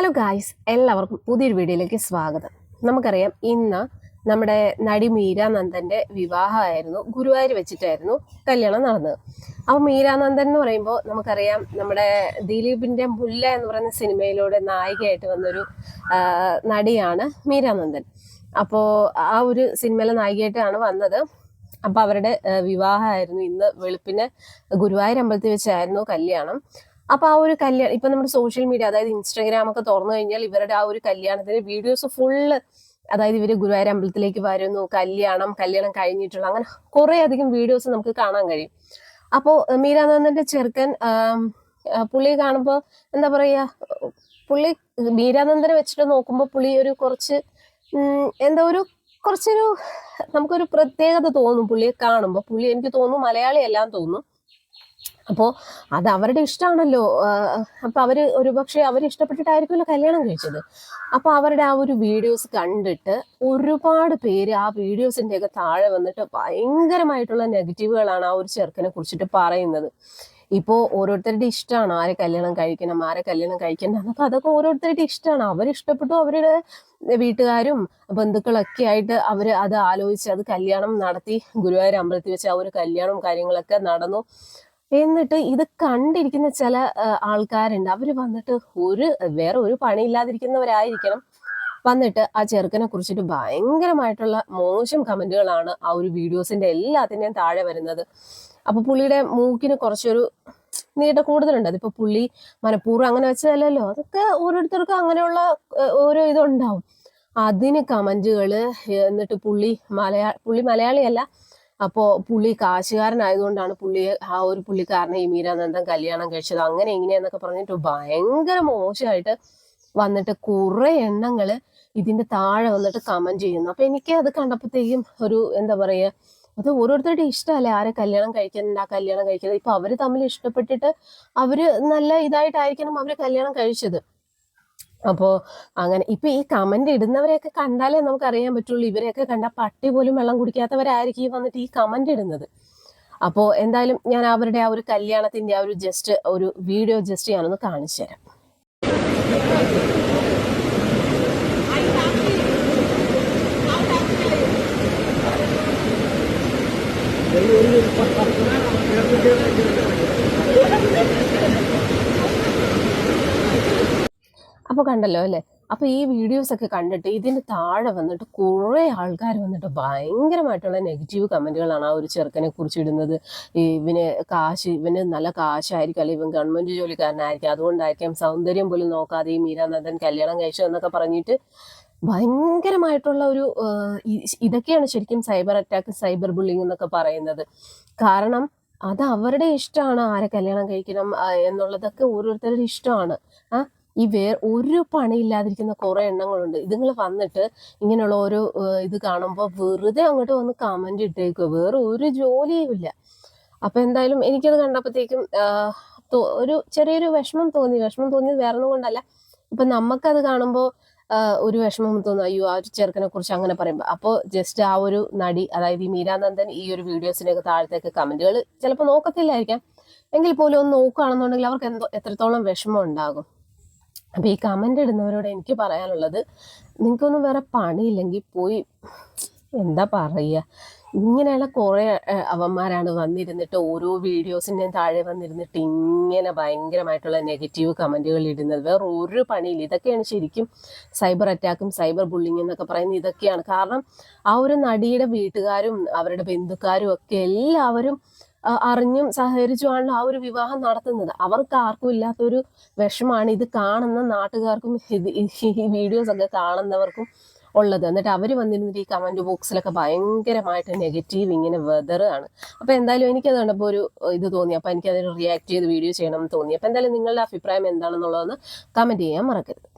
Hello guys എല്ലാവർക്കും പുതിയൊരു വീഡിയോയിലേക്ക് സ്വാഗതം. നമുക്കറിയാം ഇന്ന് നമ്മുടെ നടി മീരാനന്ദന്റെ വിവാഹമായിരുന്നു. ഗുരുവായൂർ വെച്ചിട്ടായിരുന്നു കല്യാണം നടന്നത്. അപ്പോൾ മീരാനന്ദൻ എന്ന് പറയുമ്പോൾ നമുക്കറിയാം നമ്മുടെ ദിലീപിന്റെ മുല്ല എന്ന് പറയുന്ന സിനിമയിലൂടെ നായികയായിട്ട് വന്നൊരു നടിയാണ് മീരാനന്ദൻ അപ്പോൾ ആ ഒരു സിനിമയിലെ നായികയായിട്ടാണ് വന്നത്. അപ്പോൾ അവരുടെ വിവാഹമായിരുന്നു ഇന്ന് വെളുപ്പിന് ഗുരുവായൂർ അമ്പലത്തിൽ വെച്ചായിരുന്നു കല്യാണം. അപ്പൊ ആ ഒരു കല്യാണം ഇപ്പൊ നമ്മുടെ സോഷ്യൽ മീഡിയ അതായത് ഇൻസ്റ്റാഗ്രാം ഒക്കെ തുറന്നു കഴിഞ്ഞാൽ ഇവരുടെ ആ ഒരു കല്യാണത്തിന്റെ വീഡിയോസ് ഫുള്ള് അതായത് ഇവർ ഗുരുവായൂർ അമ്പലത്തിലേക്ക് വരുന്നു കല്യാണം കല്യാണം കഴിഞ്ഞിട്ടുള്ള അങ്ങനെ കുറെ അധികം വീഡിയോസ് നമുക്ക് കാണാൻ കഴിയും. അപ്പോ മീരാനന്ദന്റെ ചെറുക്കൻ പുള്ളി കാണുമ്പോൾ എന്താ പറയാ പുള്ളി മീരാനന്ദനെ വെച്ചിട്ട് നോക്കുമ്പോൾ പുള്ളി ഒരു കുറച്ച് എന്താ ഒരു കുറച്ചൊരു നമുക്കൊരു പ്രത്യേകത തോന്നും പുള്ളിയെ കാണുമ്പോൾ പുള്ളി എനിക്ക് തോന്നുന്നു മലയാളി എല്ലാം തോന്നും അപ്പോൾ അത് അവരുടെ ഇഷ്ടമാണല്ലോ അപ്പൊ അവർ ഒരുപക്ഷെ അവർ ഇഷ്ടപ്പെട്ടിട്ടായിരിക്കുമല്ലോ കല്യാണം കഴിച്ചത്. അപ്പോൾ അവരുടെ ആ ഒരു വീഡിയോസ് കണ്ടിട്ട് ഒരുപാട് പേര് ആ വീഡിയോസിന്റെ ഒക്കെ താഴെ വന്നിട്ട് ഭയങ്കരമായിട്ടുള്ള നെഗറ്റീവുകളാണ് ആ ഒരു ചെറുക്കനെ കുറിച്ചിട്ട് പറയുന്നത്. ഇപ്പോൾ ഓരോരുത്തരുടെ ഇഷ്ടമാണ് ആരെ കല്യാണം കഴിക്കണം ആരെ കല്യാണം കഴിക്കണം എന്നൊക്കെ അതൊക്കെ ഓരോരുത്തരുടെ ഇഷ്ടമാണ് അവരിഷ്ടപ്പെട്ടു അവരുടെ വീട്ടുകാരും ബന്ധുക്കളൊക്കെ ആയിട്ട് അവർ അത് ആലോചിച്ച് അത് കല്യാണം നടത്തി ഗുരുവായൂർ അമ്പലത്തിൽ വെച്ച് ആ ഒരു കല്യാണവും കാര്യങ്ങളൊക്കെ നടന്നു. എന്നിട്ട് ഇത് കണ്ടിരിക്കുന്ന ചില ആൾക്കാരുണ്ട്. അവർ വന്നിട്ട് ഒരു വേറെ ഒരു പണിയില്ലാതിരിക്കുന്നവരായിരിക്കണം. വന്നിട്ട് ആ ചെറുക്കനെ കുറിച്ചിട്ട് ഭയങ്കരമായിട്ടുള്ള മോശം കമന്റുകളാണ് ആ ഒരു വീഡിയോസിന്റെ എല്ലാത്തിന്റെയും താഴെ വരുന്നത്. അപ്പോൾ പുള്ളിയുടെ മൂക്കിന് കുറച്ചൊരു നീട്ട കൂടുതലുണ്ട്. അതിപ്പോ പുള്ളി മനഃപൂർവം അങ്ങനെ വെച്ചതല്ലല്ലോ. അതൊക്കെ ഓരോരുത്തർക്കും അങ്ങനെയുള്ള ഓരോ ഇതുണ്ടാവും. അതിന് കമന്റുകൾ എന്നിട്ട് പുള്ളി മലയാ പുള്ളി മലയാളിയല്ല അപ്പോ പുള്ളി കാശുകാരനായതുകൊണ്ടാണ് പുള്ളി ആ ഒരു പുള്ളിക്കാരനെ ഈ മീരാനന്ദൻ കല്യാണം കഴിച്ചത്. അങ്ങനെ ഇങ്ങനെയെന്നൊക്കെ പറഞ്ഞിട്ട് ഭയങ്കര മോശമായിട്ട് വന്നിട്ട് കുറെ എണ്ണങ്ങൾ ഇതിന്റെ താഴെ വന്നിട്ട് കമന്റ് ചെയ്യുന്നു. അപ്പൊ എനിക്ക് അത് കണ്ടപ്പോഴത്തേക്കും ഒരു എന്താ പറയുക അത് ഓരോരുത്തരുടെ ഇഷ്ടമല്ലേ ആരെ കല്യാണം കഴിക്കുന്നുണ്ട് ആ കല്യാണം കഴിക്കുന്നത്. ഇപ്പൊ അവർ തമ്മിൽ ഇഷ്ടപ്പെട്ടിട്ട് അവർ നല്ല ഇതായിട്ടായിരിക്കണം അവർ കല്യാണം കഴിച്ചത്. അപ്പോ അങ്ങനെ ഇപ്പൊ ഈ കമന്റ് ഇടുന്നവരെയൊക്കെ കണ്ടാലേ നമുക്ക് അറിയാൻ പറ്റുള്ളൂ. ഇവരെയൊക്കെ കണ്ട പട്ടി പോലും വെള്ളം കുടിക്കാത്തവരായിരിക്കും ഈ വന്നിട്ട് ഈ കമന്റ് ഇടുന്നത്. അപ്പോ എന്തായാലും ഞാൻ അവരുടെ ആ ഒരു കല്യാണത്തിന്റെ ആ ഒരു ജസ്റ്റ് ഒരു വീഡിയോ ജസ്റ്റ് ഞാനൊന്ന് കാണിച്ചു തരാം. അപ്പൊ കണ്ടല്ലോ അല്ലേ? അപ്പൊ ഈ വീഡിയോസ് ഒക്കെ കണ്ടിട്ട് ഇതിന്റെ താഴെ വന്നിട്ട് കുറെ ആൾക്കാർ വന്നിട്ട് ഭയങ്കരമായിട്ടുള്ള നെഗറ്റീവ് കമന്റുകളാണ് ആ ഒരു ചെറുക്കനെ കുറിച്ച് ഇടുന്നത് ഇവന് കാശ് ഇവന് നല്ല കാശായിരിക്കും അല്ലെങ്കിൽ ഇവൻ ഗവൺമെന്റ് ജോലിക്കാരനായിരിക്കും. അതുകൊണ്ടായിരിക്കും സൗന്ദര്യം പോലും നോക്കാതെ ഈ മീരാനന്ദൻ കല്യാണം കഴിച്ചു എന്നൊക്കെ പറഞ്ഞിട്ട് ഭയങ്കരമായിട്ടുള്ള ഒരു ഇതൊക്കെയാണ് ശരിക്കും സൈബർ അറ്റാക്ക് സൈബർ ബുള്ളിങ് എന്നൊക്കെ പറയുന്നത്. കാരണം അത് അവരുടെ ഇഷ്ടമാണ്. ആരെ കല്യാണം കഴിക്കണം എന്നുള്ളതൊക്കെ ഓരോരുത്തരുടെ ഇഷ്ടമാണ്. ആ ഈ വേർ ഒരു പണിയില്ലാതിരിക്കുന്ന കുറേ എണ്ണങ്ങളുണ്ട്. ഇതുങ്ങൾ വന്നിട്ട് ഇങ്ങനെയുള്ള ഓരോ ഇത് കാണുമ്പോൾ വെറുതെ അങ്ങോട്ട് വന്ന് കമന്റ് ഇട്ടേക്കുക വേറെ ഒരു ജോലിയും ഇല്ല. അപ്പോൾ എന്തായാലും എനിക്കത് കണ്ടപ്പോഴത്തേക്കും ഒരു ചെറിയൊരു വിഷമം തോന്നി. വിഷമം തോന്നിയത് വേറെ ഒന്നും കൊണ്ടല്ല. ഇപ്പം നമുക്കത് കാണുമ്പോൾ ഒരു വിഷമം തോന്നും. അയ്യോ ആ ഒരു ചെറുക്കനെ കുറിച്ച് അങ്ങനെ പറയുമ്പോൾ അപ്പോൾ ജസ്റ്റ് ആ ഒരു നടി അതായത് ഈ മീരാനന്ദൻ ഈ ഒരു വീഡിയോസിനൊക്കെ താഴത്തേക്ക് കമന്റുകൾ ചിലപ്പോൾ നോക്കത്തില്ലായിരിക്കാം. എങ്കിൽ പോലും ഒന്ന് നോക്കുകയാണെന്നുണ്ടെങ്കിൽ അവർക്ക് എന്തോ എത്രത്തോളം വിഷമം ഉണ്ടാകും. അപ്പൊ ഈ കമന്റ് ഇടുന്നവരോട് എനിക്ക് പറയാനുള്ളത് നിങ്ങൾക്കൊന്നും വേറെ പണിയില്ലെങ്കിൽ പോയി എന്താ പറയുക? ഇങ്ങനെയുള്ള കുറെ അവന്മാരാണ് വന്നിരുന്നിട്ട് ഓരോ വീഡിയോസിന്റെയും താഴെ വന്നിരുന്നിട്ട് ഇങ്ങനെ ഭയങ്കരമായിട്ടുള്ള നെഗറ്റീവ് കമന്റുകൾ ഇടുന്നത്. വേറെ ഒരു പണിയില്ല. ഇതൊക്കെയാണ് ശരിക്കും സൈബർ അറ്റാക്കും സൈബർ ബുള്ളിങ് എന്നൊക്കെ പറയുന്നത്. ഇതൊക്കെയാണ്. കാരണം ആ ഒരു നടിയുടെ വീട്ടുകാരും അവരുടെ ബന്ധുക്കാരും ഒക്കെ എല്ലാവരും അറിഞ്ഞും സഹകരിച്ചുമാണ് ആ ഒരു വിവാഹം നടത്തുന്നത്. അവർക്ക് ആർക്കും ഇല്ലാത്തൊരു വിഷമാണ് ഇത് കാണുന്ന നാട്ടുകാർക്കും ഇത് ഈ വീഡിയോസ് ഒക്കെ കാണുന്നവർക്കും ഉള്ളത്. എന്നിട്ട് അവർ വന്നിരുന്നിട്ട് ഈ കമന്റ് ബോക്സിലൊക്കെ ഭയങ്കരമായിട്ട് നെഗറ്റീവ് ഇങ്ങനെ വെതറാണ് അപ്പോൾ എന്തായാലും എനിക്കത് കണ്ടപ്പോൾ ഒരു ഇത് തോന്നി. അപ്പോൾ എനിക്കതിന് റിയാക്ട് ചെയ്ത് വീഡിയോ ചെയ്യണം എന്ന് തോന്നി. അപ്പോൾ എന്തായാലും നിങ്ങളുടെ അഭിപ്രായം എന്താണെന്നുള്ളതെന്ന് കമന്റ് ചെയ്യാൻ മറക്കരുത്.